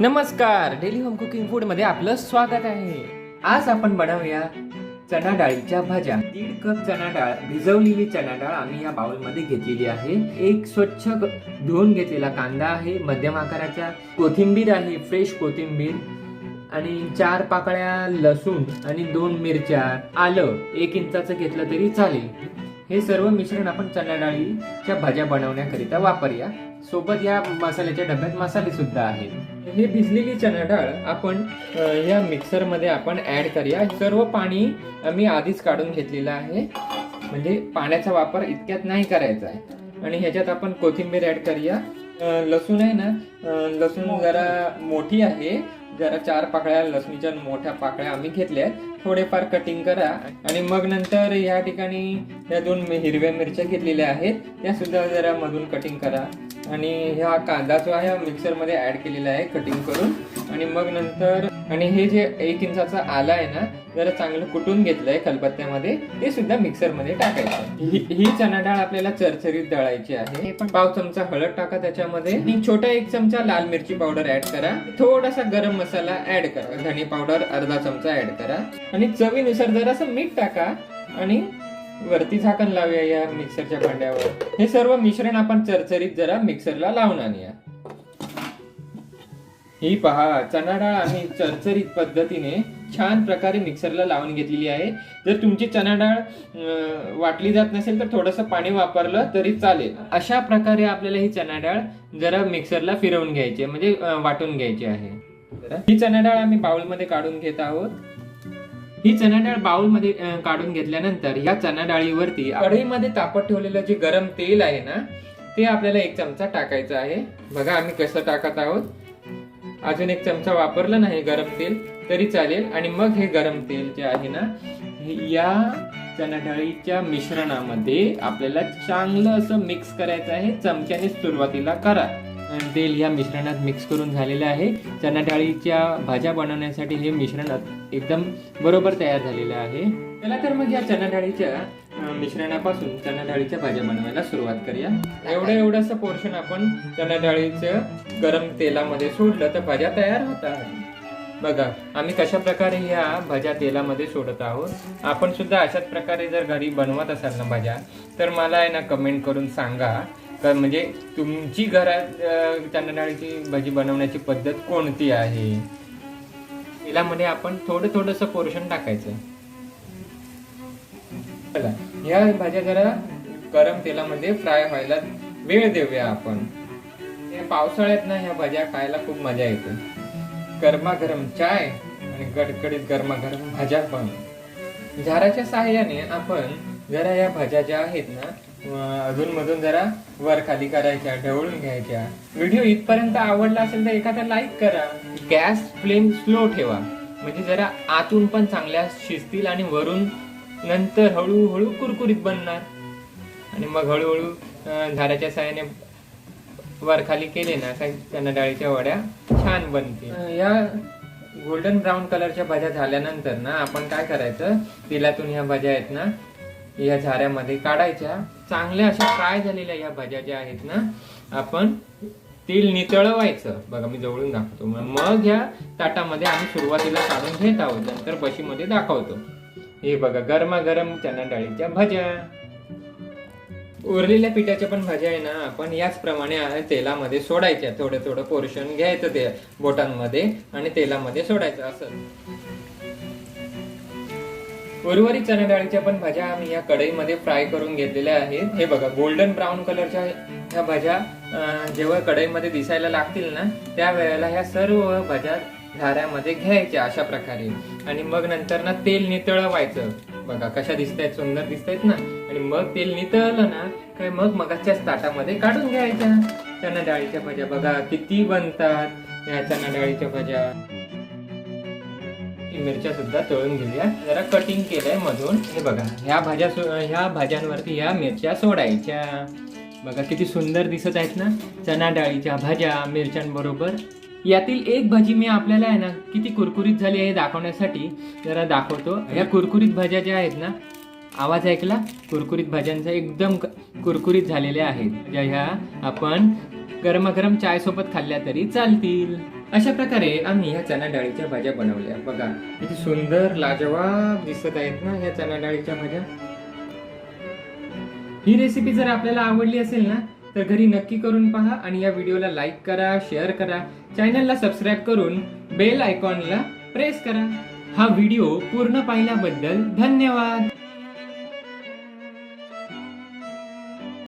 नमस्कार daily home cooking फूडमध्ये आपलं स्वागत आहे. आज आपण बनवूया चणा डाळीच्या भाज्या. दीड कप चणा डाळ भिजवलेली चणा डाळ आम्ही या बाउलमध्ये घेतलेली आहे. एक स्वच्छ धुवून घेतलेला कांदा आहे मध्यम आकाराच्या. कोथिंबीर आहे फ्रेश कोथिंबीर. आणि चार पाकळ्या लसूण आणि दोन मिरच्या. आलं एक इंचाचं घेतलं तरी चालेल. हे सर्व मिश्रण आपण चणा डाळीच्या भाज्या बनवण्याकरिता वापरूया. सोबत या मसाल्याच्या डब्यात मसाले सुद्धा आहेत. हे भिजलेली चणा डाळ आपण या मिक्सरमध्ये आपण ऍड करूया. सर्व पाणी आम्ही आधीच काढून घेतलेलं आहे. म्हणजे पाण्याचा वापर इतक्यात नाही करायचा आहे. आणि ह्याच्यात आपण कोथिंबीर ऍड करूया. लसूण आहे ना लसूण जरा मोठी आहे. जरा चार पाकळ्या लसणीच्या मोठ्या पाकळ्या आम्ही घेतल्या आहेत. थोडेफार कटिंग करा आणि मग नंतर या ठिकाणी या दोन हिरव्या मिरच्या घेतलेल्या आहेत. त्या सुद्धा जरा मधून कटिंग करा. आणि हा कांदा जो आहे मिक्सरमध्ये ऍड केलेला आहे कटिंग करून. आणि मग नंतर आणि हे जे एक इंचाचं आला आहे ना जरा चांगलं कुटून घेतलंय खलबत्त्यामध्ये ते सुद्धा मिक्सरमध्ये टाकायचं. ही ही चणा डाळ आपल्याला चरचरीत दळायची आहे. पण पाव चमचा हळद टाका त्याच्यामध्ये. आणि छोटा एक चमचा लाल मिरची पावडर ऍड करा. थोडासा गरम मसाला ऍड करा. धने पावडर अर्धा चमचा ऍड करा. आणि चवीनुसार जरासं मीठ टाका. आणि वरती झाकण लावूया या मिक्सरच्या भांड्यावर. हे सर्व मिश्रण आपण चरचरीत जरा मिक्सरला लावून आणूया. ही पहा चणा डाळ आम्ही चरचरीत पद्धतीने छान प्रकारे मिक्सरला लावून घेतलेली आहे. जर तुमची चणा डाळ वाटली जात नसेल तर थोडंसं पाणी वापरलं तरी चालेल. अशा प्रकारे आपल्याला ही चणा डाळ जरा मिक्सरला फिरवून घ्यायची आहे, म्हणजे वाटून घ्यायची आहे. ही चणा डाळ आम्ही बाउलमध्ये काढून घेत आहोत. ही चणा डाळ बाउलमध्ये काढून घेतल्यानंतर या चणा डाळीवरती कढईमध्ये तापत ठेवलेलं जे गरम तेल आहे ना ते आपल्याला एक चमचा टाकायचं आहे. बघा आम्ही कसं टाकत आहोत. अजून एक चमचा वापरलं नाही गरम तेल तरी चालेल. आणि मग हे गरम तेल जे आहे ना हे या चणाडाळीच्या मिश्रणामध्ये आपल्याला चांगलं असं मिक्स करायचं आहे. चमच्याने सुरुवातीला करा. तेल या मिश्रणात मिक्स करून झालेलं आहे. चना डाळीच्या भाज्या बनवण्यासाठी हे मिश्रण एकदम बरोबर तयार झालेलं आहे. चला तर मग या चना डाळीच्या मिश्रणापासून चना डाळीच्या भाज्या बनवायला सुरुवात करूया. एवढं एवढंसं पोर्शन आपण चना डाळीचं गरम तेलामध्ये सोडलं तर भाज्या तयार होतात. बघा आम्ही कशा प्रकारे ह्या भाज्या तेलामध्ये सोडत आहोत. आपण सुद्धा अशाच प्रकारे जर घरी बनवत असाल ना भाज्या तर मला आहे ना कमेंट करून सांगा. तर म्हणजे तुमची घरात अं, डाळीची भाजी बनवण्याची पद्धत कोणती आहे? तेलामध्ये आपण थोडं थोडंसं पोर्शन टाकायचं. चला ह्या भाज्या जरा गरम तेलामध्ये फ्राय व्हायला वेळ देऊया आपण. पावसाळ्यात ना ह्या भाज्या खायला खूप मजा येते. गरमागरम चाय आणि गडकडीत गरमागरम भाज्या पण. झाराच्या सहाय्याने आपण जरा या भाज्या ज्या आहेत ना अधून मधून जरा वर खाली करायच्या ढवळून घ्यायच्या. व्हिडिओ इथपर्यंत आवडला असेल तर एखादा लाईक करा. गॅस फ्लेम स्लो ठेवा. म्हणजे जरा आतून पण चांगल्या शिजतील आणि वरून नंतर हळूहळू कुरकुरीत बनणार. आणि मग हळूहळू झाडाच्या साह्याने वर खाली केले ना त्यांना डाळीच्या वड्या छान बनतील. या गोल्डन ब्राऊन कलरच्या भाज्या झाल्यानंतर ना आपण काय करायचं? तेलातून ह्या भाज्या आहेत ना या झाऱ्यामध्ये काढायच्या. चांगल्या अशा फ्राय झालेल्या या भाज्या ज्या आहेत ना आपण तेल नितळवायचं. बघा मी जवळून दाखवतो. मग ह्या ताटामध्ये आम्ही सुरुवातीला काढून घेत आहोत. नंतर बशीमध्ये दाखवतो. हे बघा गरमागरम चणा डाळीच्या भाज्या. उरलेल्या पिठाच्या पण भाज्या आहे ना आपण याच प्रमाणे तेलामध्ये सोडायच्या. थोडं थोडं पोर्शन घ्यायचं ते बोटांमध्ये आणि तेलामध्ये सोडायचं असं. उर्वरित चणा डाळीच्या पण भाज्या आम्ही या कढईमध्ये फ्राय करून घेतलेल्या आहेत. हे बघा गोल्डन ब्राऊन कलरच्या ह्या भाज्या जेव्हा कढईमध्ये दिसायला लागतील ना त्या वेळेला ह्या सर्व भाज्या धाऱ्यामध्ये घ्यायच्या अशा प्रकारे. आणि मग नंतर ना तेल नितळवायचं. बघा कशा दिसतायत सुंदर दिसतायत ना. आणि मग तेल नितळलं ना काय मग मगाच्याच ताटामध्ये काढून घ्यायच्या. चणा डाळीच्या भाज्या बघा किती बनतात या चणा डाळीच्या भाज्या. मिरच्या सुद्धा तळून घेऊया. जरा कटिंग केलंय मधून. हे बघा ह्या भाज्या सो- ह्या भाज्यांवरती ह्या मिरच्या सोडायच्या. बघा किती सुंदर दिसत आहेत ना चणा डाळीच्या भाज्या मिरच्यांबरोबर. यातील एक भाजी मी आपल्याला आहे ना किती कुरकुरीत झाली आहे हे दाखवण्यासाठी. जरा दाखवतो. या कुरकुरीत भाज्या ज्या आहेत ना आवाज ऐकला? कुरकुरीत भाज्यांचा एकदम कुरकुरीत झालेल्या आहेत. ज्या ह्या आपण गरमागरम चाय सोबत खाल्ल्या तरी चालतील. अशा प्रकारे आम्ही ह्या चणा डाळीच्या भाज्या बनवल्या. बघा किती सुंदर लाजवाब दिसत आहेत ना ह्या चणा डाळीच्या भाज्या. ही रेसिपी जर आपल्याला आवडली असेल ना तर घरी नक्की करून पहा आणि या व्हिडिओला लाईक करा शेअर करा. चॅनलला सबस्क्राईब करून बेल आयकॉनला प्रेस करा. हा व्हिडिओ पूर्ण पाहिल्याबद्दल धन्यवाद.